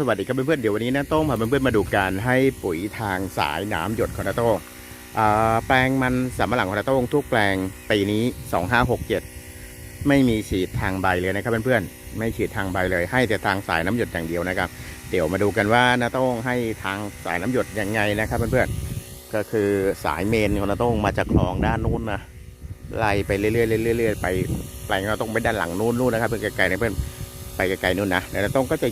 สวัสดีครับเพื่อนๆเดี๋ยววันนี้นะโต้งพาเพื่อนๆมาดูการให้ปุ๋ยทางสายน้ำหยดของนาโต้งแปลงมันสำปะหลังของนาโต้งทุกแปลงปีนี้ 2567 ไม่มีฉีดทางใบเลยนะครับเพื่อนๆไม่ฉีดทางใบเลย ให้แต่ทางสายน้ำหยดอย่างเดียวนะครับ เดี๋ยวมาดูกันว่านาโต้งให้ทางสายน้ำหยดยังไงนะครับเพื่อนๆก็คือสายเมนของนาโต้งมาจากคลองด้านนู้นนะไล่ไปเรื่อยๆเรื่อยๆไปแปลงนาโต้งไปด้านหลังนู้นนู่นนะครับเพื่อนไกลๆนะเพื่อนไปไกลๆนู่นนะแล้วตรงก็จะ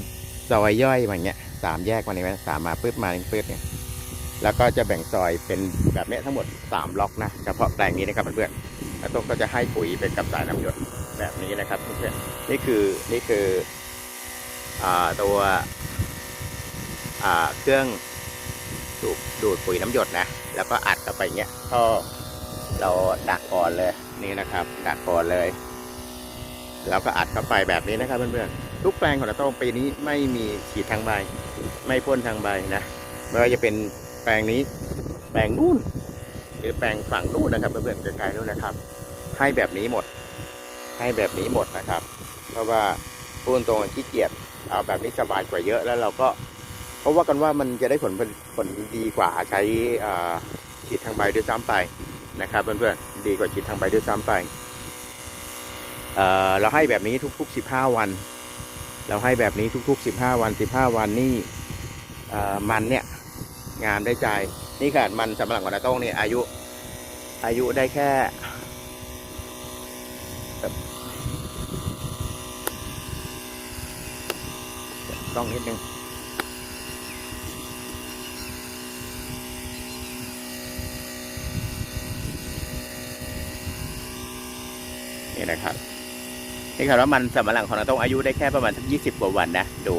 ซอยย่อยมาอย่างเงี้ยสามแยกมาเนี่ยสามมาปึ๊บมาปึ๊บเนี่ยแล้วก็จะแบ่งซอยเป็นแบบนี้ทั้งหมด3ล็อกนะเฉพาะแปลงนี้นะครับเพื่อนๆแล้วตรงก็จะให้ปุ๋ยเป็นกับสายน้ำหยดแบบนี้นะครับเพื่อนๆนี่คือนี่คืออตัวเครื่องดูดดูดปุ๋ยน้ำหยดนะ แล้วก็อัดเข้าไปเงี้ยก็เราดักก่อนเลยนี่นะครับ ดักก่อนเลย แล้วก็อัดเข้าไปแบบนี้นะครับเพื่อนๆ ทุกแปลงของเราต้องปีนี้ไม่มีฉีดทางใบ ไม่พ่นทางใบนะไม่ว่าจะเป็นแปลงนี้ แปลงนู่นหรือแปลงฝั่งนู่นนะครับเพื่อนๆไกลๆนู่นนะครับ ให้แบบนี้หมด ให้แบบนี้หมดนะครับ เพราะว่าพูดตรงขี้เกียจเอาแบบนี้สบายกว่าเยอะแล้วเราก็เพราะว่ากันว่ามันจะได้ผลผลดีกว่าใช้ฉีดทางใบด้วยซ้ำไปนะครับเพื่อนๆดีกว่าฉีดทางใบด้วยซ้ำไปเเราให้แบบนี้ทุกๆ15 วัน เราให้แบบนี้ทุก ๆ 15 วัน 15 วันนี่มันเนี่ยงามได้ใจนี่ขนาดมันสำหรับกระโต้งเนี่ยอายุอายุได้แค่ต้องนิดนึงนี่นะครับ นี่ครับว่ามันสำปะหลังของเราต้องอายุได้แค่ประมาณสักยี่สิบกว่าวันนะดู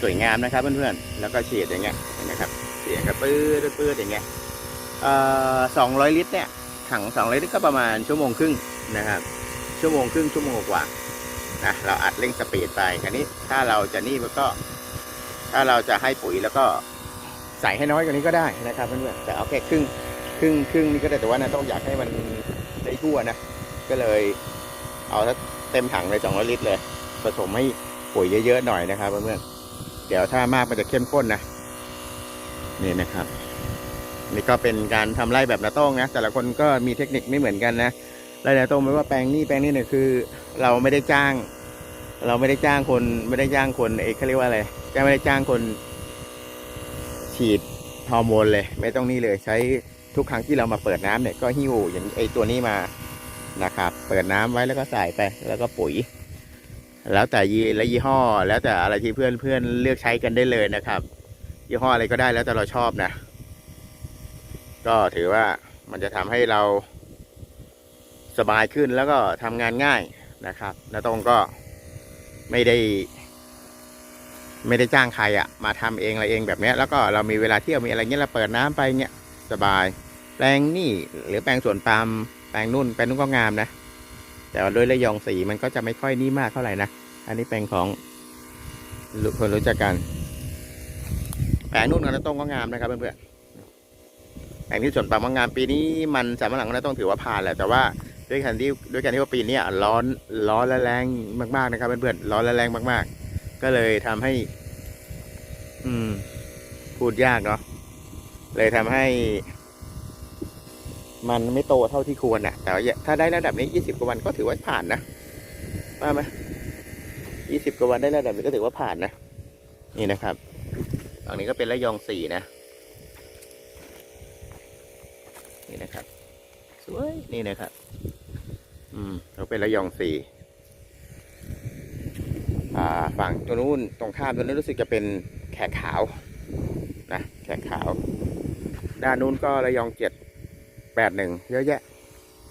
สวยงามนะครับเพื่อนๆแล้วก็เฉีดอย่างเงี้ยนะครับเสียงกระปื้ดปื้ดอย่างเงี้ยเอ่อสองร้อยลิตรเนี่ยถังสองร้อยลิตรก็ประมาณชั่วโมงครึ่งนะครับ ชั่วโมงครึ่งชั่วโมงกว่านะเราอัดเร่งสปีดไปอันนี้ถ้าเราจะนี่มันก็ ถ้าเราจะให้ปุ๋ยแล้วก็ใส่ให้น้อยกว่านี้ก็ได้นะครับเพื่อนๆแต่เอาแค่ครึ่งครึ่งครึ่งนี่ก็ได้แต่ว่านะต้องอยากให้มันได้ทั่วนะ ก็เลย เอาเต็มถังเลย200ลิตรเลย ผสมให้ปุ๋ยเยอะๆหน่อยนะครับเพื่อนๆเดี๋ยวถ้ามากมันจะเข้มข้นนะนี่นะครับ นี่ก็เป็นการทำไร่แบบนาโต้งนะแต่ละคนก็มีเทคนิคไม่เหมือนกันนะไร่นาโต้งไม่ว่าแปลงนี้แปลงนี้เนี่ยคือ เราไม่ได้จ้าง เราไม่ได้จ้างคนไม่ได้จ้างคนเอกเขาเรียกว่าอะไรจะไม่ได้จ้างคน ฉีดฮอร์โมนเลย ไม่ต้องนี่เลยใช้ทุกครั้งที่เรามาเปิดน้ำเนี่ยก็หิ้วอย่างไอตัวนี้มา นะครับ เปิดน้ำไว้แล้วก็ใส่ไป แล้วก็ปุ๋ย แล้วแต่ยี่และยี่ห้อ แล้วแต่อะไรที่เพื่อนเพื่อนเลือกใช้กันได้เลยนะครับ ยี่ห้ออะไรก็ได้แล้วแต่เราชอบนะ ก็ถือว่ามันจะทำให้เราสบายขึ้นแล้วก็ทำงานง่ายนะครับนาตรงก็ไม่ได้ ไม่ได้จ้างใครอะมาทำเองอะไรเองแบบนี้แล้วก็เรามีเวลาเที่ยวมีอะไรเงี้ยเราเปิดน้ำไปเงี้ยสบาย แปลงนี่หรือแปลงสวนปาล์ม แปลงนุ่นแปลงนุ่นก็งามนะ แต่ว่าด้วยระยองสีมันก็จะไม่ค่อยนี่มากเท่าไหร่นะ อันนี้แปลงของคนรู้จักกัน แปลงนุ่นกับน้าต้งก็งามนะครับเพื่อนๆแปลงที่สวนปาล์มก็งามปีนี้มันสามหลังก็น้าต้งถือว่าผ่านแหละแต่ว่าด้วยกันที่ด้วยกันที่ว่าปีนี้ร้อนร้อนและแรงมากๆนะครับเพื่อนๆร้อนและแรงมาก ๆ ก็เลยทำให้ อืม พูดยากเนาะเลยทำให้ มันไม่โตเท่าที่ควรนะแต่ถ้าได้ระดับนี้ยี่สิบกว่าวันก็ถือว่าผ่านนะว่าไหมยี่สิบกว่าวันได้ระดับนี้ก็ถือว่าผ่านนะ นี่นะครับฝั่งนี้ก็เป็นระยองสี่นะ นี่นะครับ สวย นี่นะครับ อืมเราเป็นระยองสี่อ่า ฝั่งตัวนู้นตรงข้ามตัวนู้นรู้สึกจะเป็นแขกขาว นะ แขกขาว ด้านนู้นก็ระยองเจ็ด ปดหนึ่งเยอะแยะ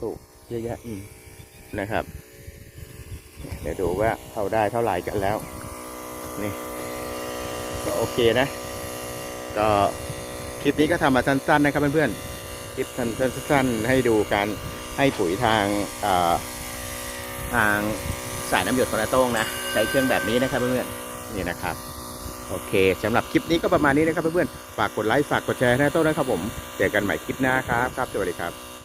ถูกเยอะแยะอืมนะครับ เดี๋ยวดูว่าเขาได้เท่าไหร่กันแล้ว นี่ ก็โอเคนะ ก็คลิปนี้ก็ทำมาสั้น ๆ นะครับเพื่อนๆ คลิปสั้นๆให้ดูการให้ปุ๋ยทางเอ่อทางสายน้ำหยดของนาโต้งนะ ใช้เครื่องแบบนี้นะครับเพื่อนๆ นี่นะครับ โอเคสำหรับคลิปนี้ก็ประมาณนี้นะครับเพื่อนๆ ฝากกดไลค์ ฝากกดแชร์ให้นาโต้นนะครับผม เจอกันใหม่คลิปหน้าครับ ครับ สวัสดีครับ